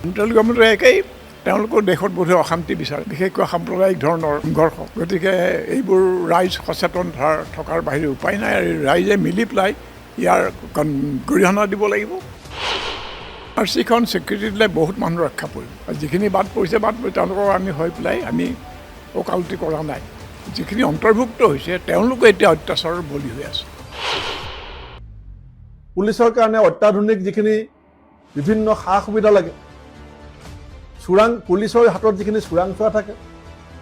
Central গভৰ্ণমেণ্টৰ একেই। তেওঁলোকৰ দেশত বোধহয় অশান্তি বিচাৰে বিশেষকৈ সাম্প্ৰদায়িক ধৰণৰ সংঘৰ্ষ। গতিকে এইবোৰ ৰাইজ সচেতন থকাৰ বাহিৰে উপায় নাই আৰু ৰাইজে মিলি পেলাই ইয়াৰ গৰিহণা দিব লাগিব। আৰ চিখন স্বীকৃতি দিলে বহুত মানুহ ৰক্ষা পৰিব। আৰু যিখিনি বাদ পৰিছে বাদ পৰি তেওঁলোকক আমি হৈ পেলাই আমি ওকালতি কৰা নাই। যিখিনি অন্তৰ্ভুক্ত হৈছে তেওঁলোকে এতিয়া অত্যাচাৰৰ বলি হৈ আছে। পুলিচৰ কাৰণে অত্যাধুনিক যিখিনি বিভিন্ন সা সুবিধা লাগে চোৰাং পুলিচৰ হাতত যিখিনি চোৰাংচোৱা থাকে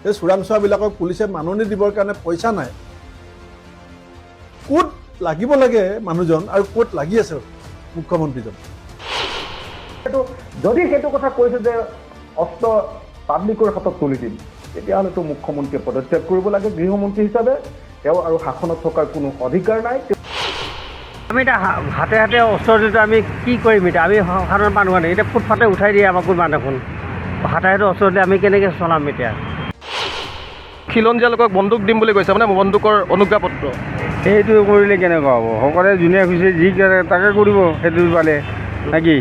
সেই চোৰাংচোৱাবিলাকক পুলিচে মাননি দিবৰ কাৰণে পইচা নাই। ক'ত লাগিব লাগে মানুহজন আৰু ক'ত লাগি আছে মুখ্যমন্ত্ৰীজন? সেইটো যদি সেইটো কথা কৈছে যে অস্ত্ৰ পাব্লিকৰ হাতত তুলি দিম তেতিয়াহ'লেতো মুখ্যমন্ত্ৰীয়ে পদত্যাগ কৰিব লাগে গৃহমন্ত্ৰী হিচাপে। তেওঁ আৰু শাসনত থকাৰ কোনো অধিকাৰ নাই। আমি এতিয়া হাতে হাতে অস্ত্ৰ আমি কি কৰিম এতিয়া? আমি সাধাৰণ মানুহ মানে এতিয়া ফুটফাতে উঠাই দিয়ে আমাক কোনোবা দেখোন। হাতে হাতে অস্ত্ৰ দিলে আমি কেনেকৈ চলাম এতিয়া? খিলঞ্জীয়া লোকক বন্দুক দিম বুলি কৈছে মানে বন্দুকৰ অনুজ্ঞাপত্ৰ। সেইটো কৰিলে কেনেকুৱা হ'ব? সকলোৱে যোনে খুজিছে যি তাকে কৰিব সেইটো পালে। নেকি?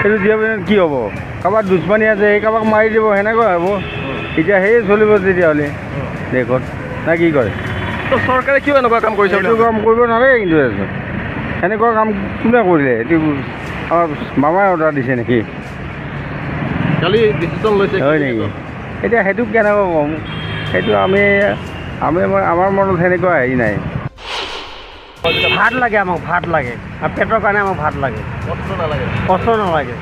সেইটো দিয়া পিছত কি হ'ব? কাৰোবাৰ দুশ্মনী আছে সেই কাৰোবাক মাৰি দিব সেনেকুৱা হ'ব। এতিয়া সেয়ে চলিব তেতিয়াহ'লে। দেশত। নে কি কৰে? তো চৰকাৰে কিয় এনেকুৱা কাম কৰিছে সেইটো কাম কৰিব নালাগে কিন্তু এইটো। সেনেকুৱা কাম কোনে কৰিলে? এইটো আমাৰ মামাই অৰ্ডাৰ দিছে নেকি? কালি ডিচিশ্যন লৈছে হয় নেকি? এতিয়া সেইটো কেনেকৈ ক'ম সেইটো আমি আমি আমাৰ মনত সেনেকুৱা হেৰি নাই। ভাত লাগে আমাক ভাত লাগে। আৰু পেটৰ কাৰণে আমাক ভাত লাগে। নালাগে। অস্ত্ৰ নালাগে।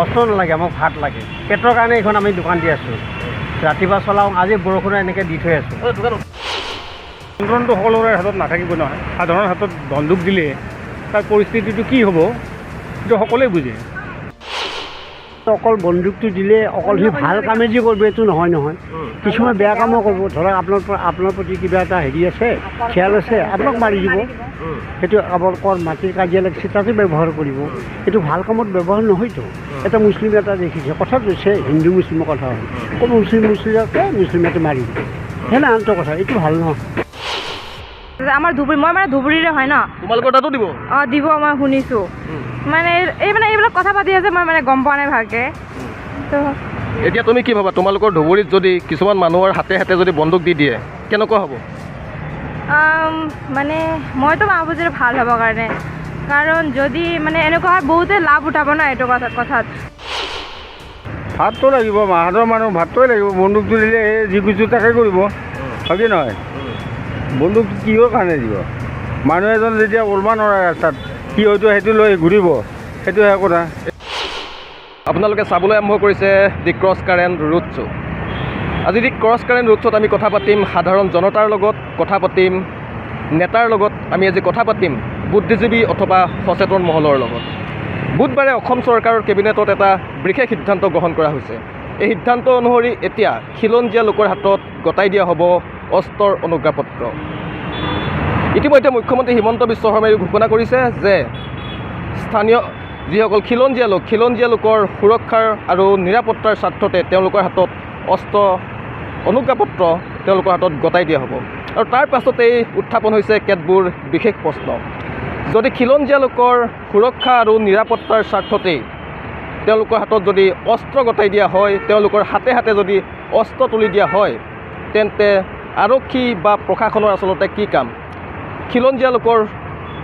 অস্ত্ৰ নালাগে আমাক ভাত লাগে। পেটৰ কাৰণে এইখন আমি দোকান দি আছোঁ। ৰাতিপুৱা চলাওঁ আজি বৰষুণে এনেকৈ দি থৈ আছোঁ। নিয়ন্ত্ৰণটো সকলোৰে হাতত নাথাকিব নহয়। সাধাৰণ হাতত বন্দুক দিলে তাৰ পৰিস্থিতিটো কি হ'ব? সেইটো সকলোৱে বুজে। অকল বন্দুকটো দিলে অকল সি ভালো কামে যি কৰিব এইটো নহয় নহয়। কিছুমান বেয়া কামো কৰিব। ধৰক আপোনাৰ আপোনাৰ প্ৰতি কিবা এটা হেৰি আছে খেয়াল আছে আপোনাক মাৰি দিব। সেইটো আপোনালোকৰ মাটিৰ কাজিয়া লাগিছে তাতে ব্যৱহাৰ কৰিব। এইটো ভালো কামত ব্যৱহাৰ নহয়তো। এটা মুছলিম এটা দেখিছে। কথা কৈছে হিন্দু মুছলিমৰ কথা আকৌ মুছলিম মুছলিমকে মুছলিম এটা মাৰি দিব। সেনেহানটো কথা। এইটো ভালো নহয়। আমাৰ ধুবুৰী মই মানে ধুবুৰীৰে হয় ন? তোমালোকৰ তাতো দিব? অঁ দিব মই শুনিছোঁ। মানে এই মানে এইবিলাক কথা পাতি আছে মই মানে গম পোৱা নাই ভালকৈ। তো এতিয়া তুমি কি ভাবা তোমালোকৰ ধুবুৰীত যদি কিছুমান মানুহৰ হাতে হাতে যদি বন্দুক দি দিয়ে কেনেকুৱা হ'ব? মানে মইতো ভাবোঁ যে ভালো হ'ব কাৰণে। কাৰণ যদি মানে এনেকুৱা হয় বহুতে লাভ উঠাব ন এইটো কথা কথাত। ভাতটো লাগিব মাহঁতৰ মানুহ ভাতটোৱে লাগিব বন্দুকটো দিলে এই যি খুজিছোঁ তাকে কৰিব। হয় কি নহয়? বন্দুকটো কিহৰ কাৰণে দিব? মানুহ এজন যেতিয়া ওলবা নোৱাৰে ৰাস্তাত কি হয়তো সেইটো লৈ ঘূৰিব। সেইটোহে কথা। আপোনালোকে চাবলৈ আৰম্ভ কৰিছে the cross current road show' আজি দি ক্ৰছ কাৰেণ্ট ৰোড শ্ব'ত আমি কথা পাতিম সাধাৰণ জনতাৰ লগত কথা পাতিম নেতাৰ লগত আমি আজি কথা পাতিম বুদ্ধিজীৱী অথবা সচেতন মহলৰ লগত। বুধবাৰে অসম চৰকাৰৰ কেবিনেটত এটা বিশেষ সিদ্ধান্ত গ্ৰহণ কৰা হৈছে। এই সিদ্ধান্ত অনুসৰি এতিয়া খিলঞ্জীয়া লোকৰ হাতত গতাই দিয়া হ'ব অস্ত্ৰৰ অনুজ্ঞাপত্ৰ। ইতিমধ্যে মুখ্যমন্ত্ৰী হিমন্ত বিশ্ব শৰ্মাই ঘোষণা কৰিছে যে স্থানীয় যিসকল খিলঞ্জীয়া লোক, খিলঞ্জীয়া লোকৰ সুৰক্ষাৰ আৰু নিৰাপত্তাৰ স্বাৰ্থতে তেওঁলোকৰ হাতত অস্ত্ৰ অনুজ্ঞাপত্ৰ তেওঁলোকৰ হাতত গতাই দিয়া হ'ব। আৰু তাৰ পাছতেই উত্থাপন হৈছে কেতবোৰ বিশেষ প্ৰশ্ন। যদি খিলঞ্জীয়া লোকৰ সুৰক্ষা আৰু নিৰাপত্তাৰ স্বাৰ্থতেই তেওঁলোকৰ হাতত যদি অস্ত্ৰ গতাই দিয়া হয়, তেওঁলোকৰ হাতে হাতে যদি অস্ত্ৰ তুলি দিয়া হয়, তেন্তে আৰক্ষী বা প্ৰশাসনৰ আচলতে কি কাম? খিলঞ্জীয়া লোকৰ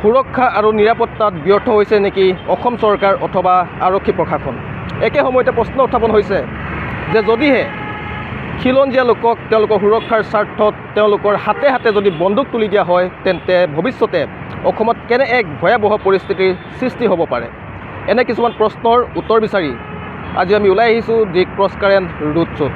সুৰক্ষা আৰু নিৰাপত্তাত ব্যৰ্থ হৈছে নেকি অসম চৰকাৰ অথবা আৰক্ষী প্ৰশাসন? একে সময়তে প্ৰশ্ন উত্থাপন হৈছে যে যদিহে খিলঞ্জীয়া লোকক তেওঁলোকৰ সুৰক্ষাৰ স্বাৰ্থত তেওঁলোকৰ হাতে হাতে যদি বন্দুক তুলি দিয়া হয়, তেন্তে ভৱিষ্যতে অসমত কেনে এক ভয়াৱহ পৰিস্থিতিৰ সৃষ্টি হ'ব পাৰে? এনে কিছুমান প্ৰশ্নৰ উত্তৰ বিচাৰি আজি আমি ওলাই আহিছোঁ দি ক্ৰছ কাৰেণ্ট ৰোড শ্ব'ত।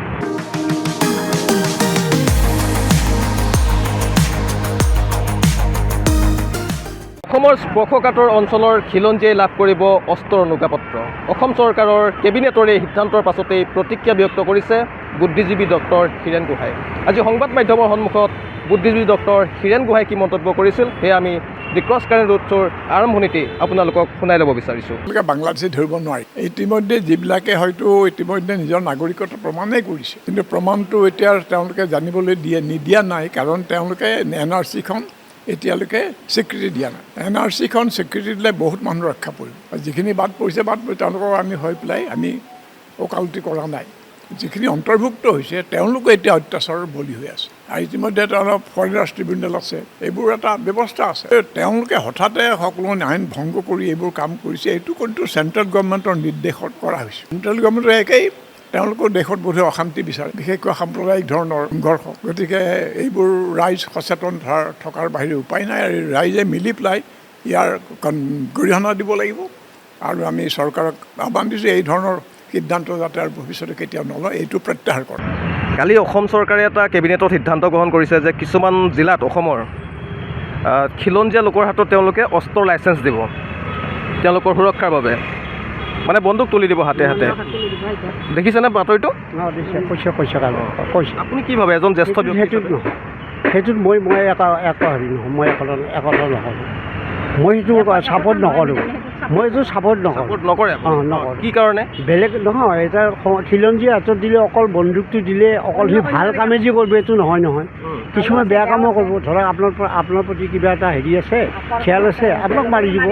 অসমৰ স্পৰ্শকাতৰ অঞ্চলৰ খিলঞ্জীয়াই লাভ কৰিব অস্ত্ৰৰ অনুজ্ঞাপত্ৰ অসম চৰকাৰৰ কেবিনেটৰ এই সিদ্ধান্তৰ পাছতেই প্ৰতিক্ৰিয়া ব্যক্ত কৰিছে বুদ্ধিজীৱী ডক্টৰ হীৰেণ গোহাঁই। আজি সংবাদ মাধ্যমৰ সন্মুখত বুদ্ধিজীৱী ডক্টৰ হীৰেণ গোহাঁই কি মন্তব্য কৰিছিল সেয়া আমি দি ক্ৰছ কাৰেণ্ট ৰোড শ্ব'ৰ আৰম্ভণিতেই আপোনালোকক শুনাই ল'ব বিচাৰিছোঁ। বাংলাদেশী ধৰিব নোৱাৰি। ইতিমধ্যে যিবিলাকে হয়তো ইতিমধ্যে নিজৰ নাগৰিকত্ব প্ৰমাণেই কৰিছে। কিন্তু প্ৰমাণটো এতিয়া তেওঁলোকে জানিবলৈ দিয়ে, নিদিয়া নাই। কাৰণ তেওঁলোকে এন আৰ চিখন এতিয়ালৈকে স্বীকৃতি দিয়া নাই। এন আৰ চিখন স্বীকৃতি দিলে বহুত মানুহ ৰক্ষা পৰিব। আৰু যিখিনি বাদ পৰিছে বাদ পৰি তেওঁলোকক আমি হৈ পেলাই আমি ওকালতি কৰা নাই। যিখিনি অন্তৰ্ভুক্ত হৈছে, তেওঁলোকো এতিয়া অত্যাচাৰৰ বলি হৈ আছে। আৰু ইতিমধ্যে তেওঁলোক ফৰেনাৰ্ছ ট্ৰিবিউনেল আছে। এইবোৰ এটা ব্যৱস্থা আছে। তেওঁলোকে হঠাতে সকলো আইন ভংগ কৰি এইবোৰ কাম কৰিছে। এইটো কিন্তু চেণ্ট্ৰেল গভৰ্ণমেণ্টৰ নিৰ্দেশত কৰা হৈছে। চেণ্ট্ৰেল গভৰ্ণমেণ্টে একেই তেওঁলোকৰ দেশত বোধহয় অশান্তি বিচাৰে, বিশেষকৈ সাম্প্ৰদায়িক ধৰণৰ সংঘৰ্ষ গতিকে এইবোৰ ৰাইজ সচেতন থকাৰ বাহিৰে উপায় নাই আৰু ৰাইজে মিলি পেলাই ইয়াৰ গৰিহণা দিব লাগিব আৰু আমি চৰকাৰক আহ্বান দিছোঁ এই ধৰণৰ সিদ্ধান্ত যাতে আৰু ভৱিষ্যতে কেতিয়াও নলয়, এইটো প্ৰত্যাহাৰ কৰক। কালি অসম চৰকাৰে এটা কেবিনেটত সিদ্ধান্ত গ্ৰহণ কৰিছে যে কিছুমান জিলাত অসমৰ খিলঞ্জীয়া লোকৰ হাতত তেওঁলোকে অস্ত্ৰৰ লাইচেঞ্চ দিব, তেওঁলোকৰ সুৰক্ষাৰ বাবে। মানে বন্দুক তুলি দিব হাতে হাতে। দেখিছেনে বাতৰিটো? কৈছে কৈছে কৈছে। আপুনি কি ভাবে এজন জ্যেষ্ঠ সেইটোত সেইটোত নহয়। সেইটোত মই মই একো একো হেৰি নহয় মই একো একতা নকৰোঁ। মই সেইটো ছাপৰ্ট নকৰোঁ। মই এইটো ছাপৰ্ট নকৰোঁ। নকৰে অঁ, নকৰে। কি কাৰণে? বেলেগ নহয় এটা খিলঞ্জীয়া হাতত দিলে অকল বন্দুকটো দিলে অকল সি ভালো কামে যে কৰিব এইটো নহয় নহয়। কিছুমান বেয়া কামো কৰিব। ধৰক আপোনাৰ আপোনাৰ প্ৰতি কিবা এটা হেৰি আছে খেয়াল আছে আপোনাক মাৰি দিব।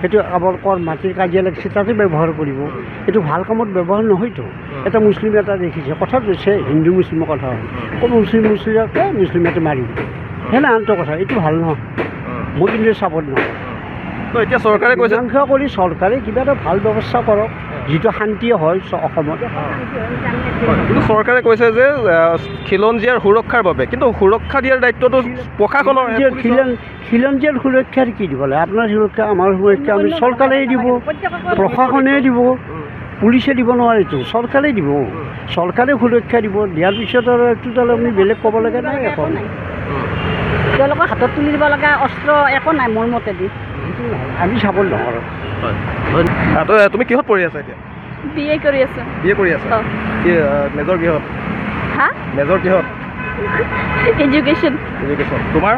সেইটো আপোনালোকৰ মাটিৰ কাজিয়া লাগিছে তাতে ব্যৱহাৰ কৰিব। এইটো ভালো কামত ব্যৱহাৰ নহয়তো। এটা মুছলিম এটা দেখিছে। কথা কৈছে হিন্দু মুছলিমৰ কথা হয়। আকৌ মুছলিম মুছলিমকে মুছলিম এটা মাৰি দিব সেনেহানটো কথা। এইটো ভালো নহয়। মই কিন্তু চাপৰ্ট নহয়। এতিয়া চৰকাৰে কৈছে কৰি চৰকাৰে কিবা এটা ভালো ব্যৱস্থা কৰক। যিটো শান্তি হয় অসমত। কিন্তু চৰকাৰে কৈছে যে খিলঞ্জীয়াৰ সুৰক্ষাৰ বাবে কিন্তু সুৰক্ষা দিয়াৰ দায়িত্বটো প্ৰশাসনৰ খিলন- খিলঞ্জীয়াৰ সুৰক্ষাৰ কি দিব লাগে? আপোনাৰ সুৰক্ষা আমাৰ সুৰক্ষা আমি চৰকাৰেই দিব প্ৰশাসনে দিব পুলিচে দিব নোৱাৰেতো চৰকাৰেই দিব। চৰকাৰে সুৰক্ষা দিব দিয়াৰ পিছত আৰু এইটোত আৰু আমি বেলেগ ক'ব লগা নাই একো। নাই তেওঁলোকৰ হাতত তুলি দিব লগা অস্ত্ৰ একো নাই মোৰ মতেদি। আমি আহ, তো তুমি কিহত পঢ়ি আছা এতিয়া? বি এ কৰি আছোঁ। বি এ কৰি আছা। কি মেজৰ কিহত? হা? মেজৰ কিহত? এডুকেশ্যন এডুকেশ্যন তোমাৰ?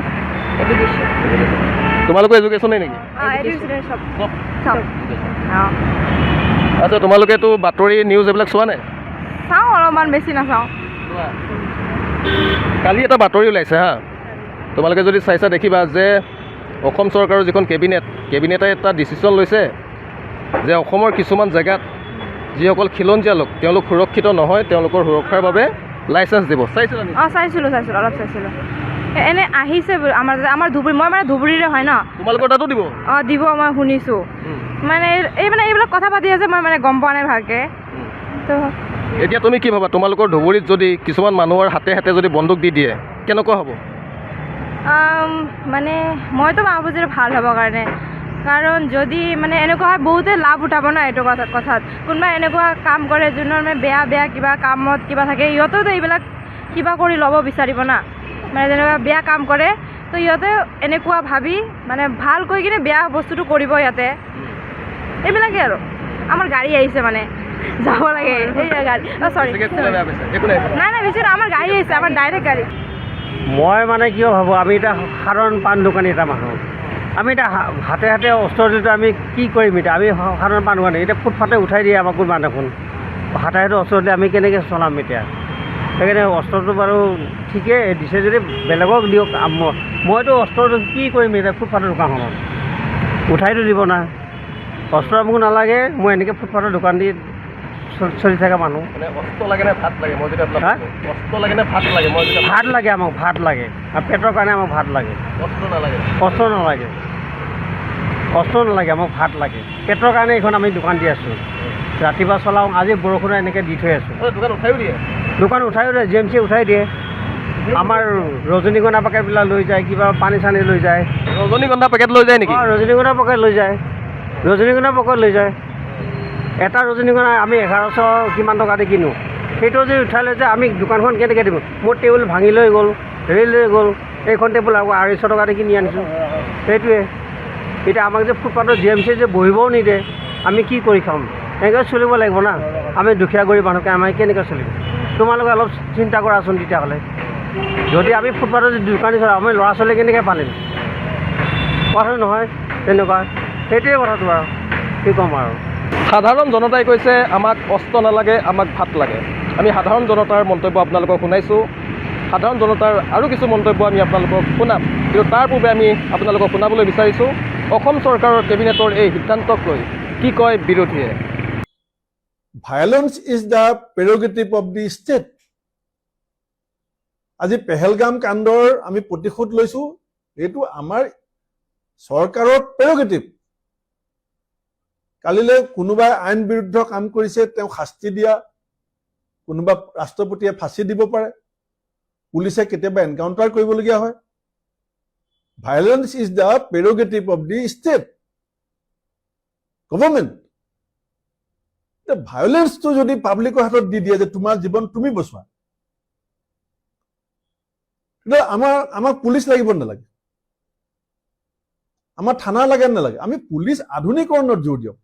তোমালোকৰ এডুকেশ্যনেই নেকি? এডুকেশ্যন আচ্ছা তোমালোকেতো বাতৰি নিউজ এইবিলাক চোৱা নাই? চাওঁ অলপমান বেছি নাচাওঁ। কালি এটা বাতৰি ওলাইছে হা। তোমালোকে যদি চাইছা দেখিবা যে অসম চৰকাৰৰ যিখন কেবিনেট কেবিনেটে এটা ডিচিশ্যন লৈছে যে অসমৰ কিছুমান জেগাত যিসকল খিলঞ্জীয়া লোক তেওঁলোক সুৰক্ষিত নহয় তেওঁলোকৰ সুৰক্ষাৰ বাবে লাইচেঞ্চ দিব। চাইছিলা অঁ চাইছিলোঁ চাইছিলোঁ অলপ চাইছিলোঁ। এনে আহিছে আমাৰ আমাৰ ধুবুৰী মই মানে ধুবুৰীৰে হয় ন? তোমালোকৰ তাতো দিব? অঁ দিব মই শুনিছোঁ। মানে এই মানে এইবিলাক কথা পাতি আছে মই মানে গম পোৱা নাই ভালকৈ। তো এতিয়া তুমি কি ভাবা? তোমালোকৰ ধুবুৰীত যদি কিছুমান মানুহৰ হাতে হাতে যদি বন্দুক দি দিয়ে কেনেকুৱা হ'ব? মানে মইতো ভাবোঁ যে ভাল হ'ব কাৰণে। কাৰণ যদি মানে এনেকুৱা হয় বহুতে লাভ উঠাব ন এইটো কথা কথাত। কোনোবাই এনেকুৱা কাম কৰে যোনৰ মানে বেয়া বেয়া কিবা কামত কিবা থাকে সিহঁতেওতো এইবিলাক কিবা কৰি ল'ব বিচাৰিব না। মানে যেনেকুৱা বেয়া কাম কৰে তো সিহঁতে এনেকুৱা ভাবি মানে ভালো কৈ কিনে বেয়া বস্তুটো কৰিব ইয়াতে। এইবিলাকেই আৰু। আমাৰ গাড়ী আহিছে মানে। যাব লাগে। চৰি নাই নাই। বেছি আমাৰ গাড়ী আহিছে আমাৰ ডাইৰেক্ট গাড়ী। মই মানে কিয় ভাবোঁ আমি এতিয়া সাধাৰণ পাণ দোকানী এটা মানুহ। আমি হা- হাতে হাতে অস্ত্ৰ দিলে আমি কি কৰিম এতিয়া? আমি সাধাৰণ পাণ দোকানী এতিয়া ফুটফাতে উঠাই দিয়ে আমাক কোনোবা দেখোন? হাতে হাতে অস্ত্ৰ দিলে আমি কেনেকৈ চলাম এতিয়া? সেইকাৰণে অস্ত্ৰটো বাৰু ঠিকেই দিছে যদি বেলেগক দিয়ক। মইতো অস্ত্ৰটো কি কৰিম এতিয়া ফুটফাথৰ দোকানখনত? উঠাইতো দিব না। অস্ত্ৰ মোক নালাগে মই এনেকৈ ফুটফাথৰ দোকান দি চল- থকা মানুহ। মানে ভাত লাগে আমাক ভাত লাগে। আৰু পেটৰ কাৰণে আমাক ভাত লাগে। অস্ত্ৰ নালাগে। অস্ত্ৰ নালাগে। অস্ত্ৰ নালাগে আমাক ভাত লাগে। পেটৰ কাৰণে এইখন আমি দোকান দি আছোঁ। ৰাতিপুৱা চলাওঁ আজি বৰষুণে এনেকৈ দি থৈ আছোঁ। দোকান উঠাইও দিয়ে? দোকান উঠাইও দিয়ে জি এম চি উঠাই দিয়ে। আমাৰ ৰজনীগন্ধা পেকেটবিলাক লৈ যায় কিবা পানী চানী লৈ যায়। ৰজনীগন্ধা পেকেট লৈ যায় নেকি? ৰজনীগন্ধা পেকেট লৈ যায়। ৰজনীগন্ধা পেকেট লৈ যায়। এটা ৰজনীগন্ধা আমি এঘাৰশ কিমান টকা দি কিনো। সেইটো যদি উঠাই লৈ যায় আমি দোকানখন কেনেকৈ দিম মোৰ টেবুল ভাঙি লৈ গ'ল হেৰি লৈ গ'ল। এইখন টেবুল আকৌ আঢ়ৈশ টকা দি কিনি আনিছোঁ। সেইটোৱে। এতিয়া আমাক যে ফুটপাথত জি এম চি যে বহিবও নিদিয়ে। আমি কি কৰি খাম? এনেকৈ চলিব লাগিব না। আমি দুখীয়া গৰীব মানুহকে, আমি কেনেকৈ চলিম? তোমালোকে অলপ চিন্তা কৰাচোন তেতিয়াহ'লে। যদি আমি ফুটপাথত যদি দোকানী চলাওঁ, আমি ল'ৰা ছোৱালী কেনেকৈ পালিম? কথাটো নহয়, তেনেকুৱা। সেইটোৱে কথাটো আৰু। কি ক'ম আৰু? সাধাৰণ জনতাই কৈছে, আমাক অস্ত্ৰ নালাগে, আমাক ভাত লাগে। আমি সাধাৰণ জনতাৰ মন্তব্য আপোনালোকক শুনাইছোঁ। সাধাৰণ জনতাৰ আৰু কিছু মন্তব্য আমি আপোনালোকক শুনাম। কিন্তু তাৰ পূৰ্বে আমি আপোনালোকক শুনাবলৈ বিচাৰিছোঁ। অসম চৰকাৰৰ কেবিনেটৰ এই সিদ্ধান্তক লৈ কি কয় বিৰোধীয়ে? Violence is the prerogative of the state আজি পেহেলগাম কাণ্ডৰ আমি প্ৰতিশোধ লৈছো, এইটো আমাৰ চৰকাৰৰ প্ৰেৰগেটিভ কালিলৈ কোনোবাই আইন বিৰুদ্ধ কাম কৰিছে, তেওঁ শাস্তি দিয়া, কোনোবা ৰাষ্ট্ৰপতিয়ে ফাঁচি দিব পাৰে, পুলিচে কেতিয়াবা এনকাউণ্টাৰ কৰিবলগীয়া হয়। Is the prerogative of the state government এতিয়া ভায়লেন্সটো যদি পাব্লিকৰ হাতত দি দিয়ে যে তোমাৰ জীৱন তুমি বচোৱা। আমাৰ, আমাক পুলিচ লাগিব নালাগে। আমাৰ থানা লাগে নালাগে। আমি পুলিচ আধুনিকৰণত জোৰ দিয়ক।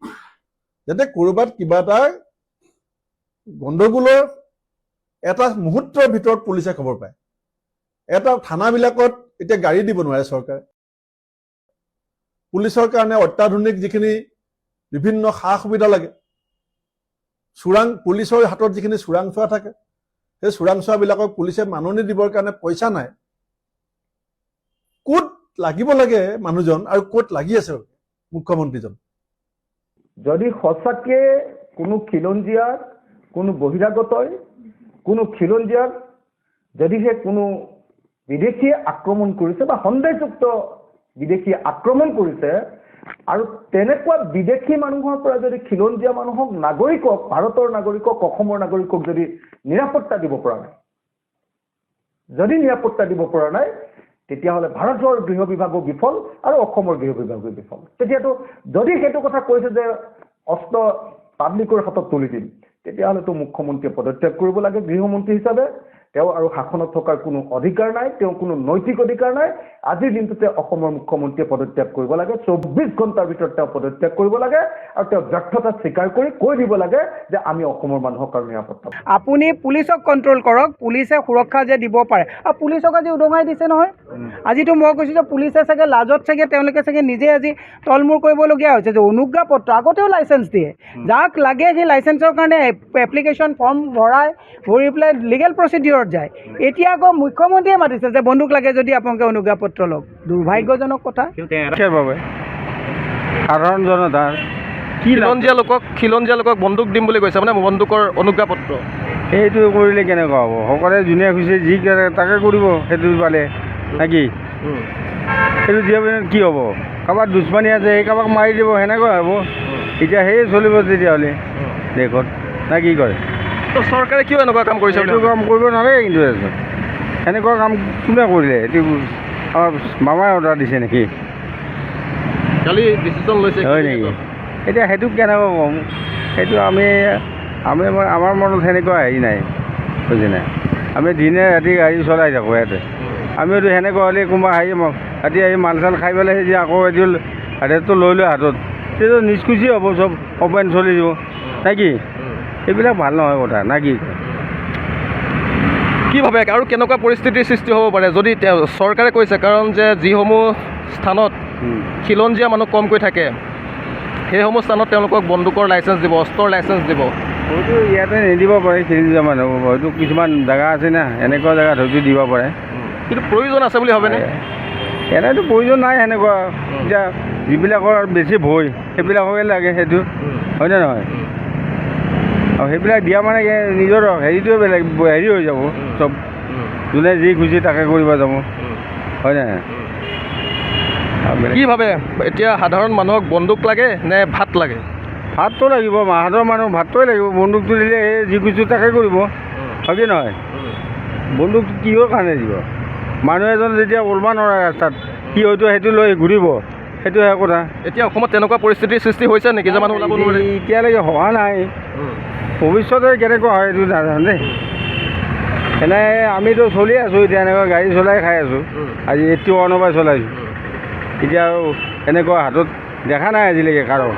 যাতে ক'ৰবাত কিবা এটা গণ্ডগোলৰ এটা মুহূৰ্তৰ ভিতৰত পুলিচে খবৰ পায়। এটা থানাবিলাকত এতিয়া গাড়ী দিব নোৱাৰে চৰকাৰে। পুলিচৰ কাৰণে অত্যাধুনিক যিখিনি বিভিন্ন সা সুবিধা লাগে, চোৰাং, পুলিচৰ হাতত যিখিনি চোৰাংচোৱা থাকে, সেই চোৰাংচোৱাবিলাকক পুলিচে মাননি দিবৰ কাৰণে পইচা নাই। ক'ত লাগিব লাগে মানুহজন আৰু ক'ত লাগি আছে মুখ্যমন্ত্ৰীজন? যদি সঁচাকে কোনো খিলঞ্জীয়াৰ, কোনো বহিৰাগতই, কোনো খিলঞ্জীয়াৰ, যদিহে কোনো বিদেশীয়ে আক্ৰমণ কৰিছে বা সন্দেহযুক্ত বিদেশীয়ে আক্ৰমণ কৰিছে আৰু তেনেকুৱা বিদেশী মানুহৰ পৰা যদি খিলঞ্জীয়া মানুহক নাগৰিকক ভাৰতৰ নাগৰিকক অসমৰ নাগৰিকক যদি নিৰাপত্তা দিব পৰা নাই যদি নিৰাপত্তা দিব পৰা নাই তেতিয়াহ'লে ভাৰতৰ গৃহ বিভাগো বিফল আৰু অসমৰ গৃহ বিভাগো বিফল। তেতিয়াতো যদি সেইটো কথা কৈছে যে অস্ত্ৰ পাব্লিকৰ হাতত তুলি দিম তেতিয়াহ'লেতো মুখ্যমন্ত্ৰীয়ে পদত্যাগ কৰিব লাগে গৃহমন্ত্ৰী হিচাপে। তেওঁ আৰু শাসনত থকাৰ কোনো অধিকাৰ নাই তেওঁ কোনো নৈতিক অধিকাৰ নাই। আজিৰ দিনটোতে অসমৰ মুখ্যমন্ত্ৰীয়ে পদত্যাগ কৰিব লাগে চৌব্বিছ ঘণ্টাৰ ভিতৰত তেওঁ পদত্যাগ কৰিব লাগে আৰু তেওঁ ব্যৰ্থতা স্বীকাৰ কৰি কৈ দিব লাগে যে আমি অসমৰ মানুহক আৰু নিৰাপত্তা আপুনি পুলিচক কণ্ট্ৰল কৰক পুলিচে সুৰক্ষা যে দিব পাৰে। আৰু পুলিচক আজি উদঙাই দিছে নহয়। আজিতো মই কৈছোঁ যে পুলিচে চাগে লাজত চাগে তেওঁলোকে চাগে নিজে আজি তলমূৰ কৰিবলগীয়া হৈছে যে অনুজ্ঞাপত্ৰ আগতেও লাইচেঞ্চ দিয়ে। যাক লাগে সেই লাইচেঞ্চৰ কাৰণে এপ্লিকেশ্যন ফৰ্ম ভৰাই ভৰি পেলাই লিগেল প্ৰচিডিউৰত যায় এতিয়া আকৌ মুখ্যমন্ত্ৰীয়ে মাতিছে যে বন্দুক লাগে যদি আপোনালোকে অনুজ্ঞাপত্ৰ লওক। দুৰ্ভাগ্যজনক কথা। বাবে সাধাৰণ জনতাৰ? খিলঞ্জীয়া লোকক খিলঞ্জীয়া লোকক বন্দুক দিম বুলি কৈছে মানে বন্দুকৰ অনুজ্ঞাপত্ৰ সেইটো কৰিলে কেনেকুৱা হ'ব? সকলোৱে যোনে খুজিছে যি তাকে কৰিব সেইটো পালে। নেকি? সেইটো দিয়া পিছত কি হ'ব? কাৰোবাৰ দুশ্মনী আছে সেই কাৰোবাক মাৰি দিব সেনেকুৱা হ'ব। এতিয়া সেয়ে চলিব তেতিয়াহ'লে। দেশত। না কি কৰে তো চৰকাৰে কিয় এনেকুৱা কাম কৰিছে সেইটো কাম কৰিব নালাগে কিন্তু এজন সেনেকুৱা কাম কোনে কৰিলে? এইটো আমাৰ মামাই অৰ্ডাৰ দিছে নেকি? কালি ডিচিশ্যন লৈছে হয় নেকি? এতিয়া সেইটো কেনেকৈ ক'ম সেইটো আমি আমি আমাৰ মনত সেনেকুৱা হেৰি নাই বুজি নাই? আমি দিনে ৰাতি গাড়ী চলাই থাকোঁ ইয়াতে। আমিতো সেনেকুৱা হ'লে কোনোবা হেৰি ৰাতি আহি মাল চাল খাই পেলাই সেই যে আকৌ এইটো হাতেটো লৈ লৈ হাতত। তেতিয়া নিষ্কুচি হ'ব চব অপেন চলি দিব। নে কি? এইবিলাক ভালো নহয় কথা না কি কি ভাবে আৰু কেনেকুৱা পৰিস্থিতিৰ সৃষ্টি হ'ব পাৰে? যদি চৰকাৰে কৈছে কাৰণ যে যিসমূহ স্থানত খিলঞ্জীয়া মানুহ কমকৈ থাকে সেইসমূহ স্থানত তেওঁলোকক বন্দুকৰ লাইচেঞ্চ দিব অস্ত্ৰৰ লাইচেঞ্চ দিব। হয়তো ইয়াতে নিদিব পাৰে খিলঞ্জীয়া মানুহ হয়তো কিছুমান জেগা আছে না এনেকুৱা জেগাত হয়তো দিব পাৰে। কিন্তু প্ৰয়োজন আছে বুলি ভাবেনে? এনেইতো প্ৰয়োজন নাই সেনেকুৱা। এতিয়া যিবিলাকৰ বেছি ভয় সেইবিলাককে লাগে সেইটো। হয়নে নহয়? আৰু সেইবিলাক দিয়া মানে নিজৰ হেৰিটোৱে বেলেগ হেৰি হৈ যাব চব। যোনে যি খুজি তাকে কৰিব যাব। হয় নাই? কি ভাবে? এতিয়া সাধাৰণ মানুহক বন্দুক লাগে নে ভাত লাগে? ভাতটো লাগিব মাহঁতৰ মানুহ ভাতটোৱে লাগিব। বন্দুকটো দিলে এই যি খুজি তাকে কৰিব। হয় কি নহয়? বন্দুক কিহৰ কাৰণে দিব? মানুহ এজন যেতিয়া ওলবা নোৱাৰে ৰাস্তাত সি হয়তো সেইটো লৈ ঘূৰিব। সেইটোহে কথা। এতিয়া অসমত তেনেকুৱা পৰিস্থিতিৰ সৃষ্টি হৈছে নেকি যে মানুহ ওলাব নোৱাৰে? এতিয়ালৈকে হোৱা নাই। ভৱিষ্যতে কেনেকুৱা হয় এইটো নাজানো দেই। এনে আমিতো চলি আছোঁ এতিয়া এনেকুৱা গাড়ী চলাই খাই আছোঁ। আজি এইটো ওৱানৰ পৰা চলাইছোঁ এতিয়া আৰু এনেকুৱা হাতত দেখা নাই আজিলৈকে কাৰো।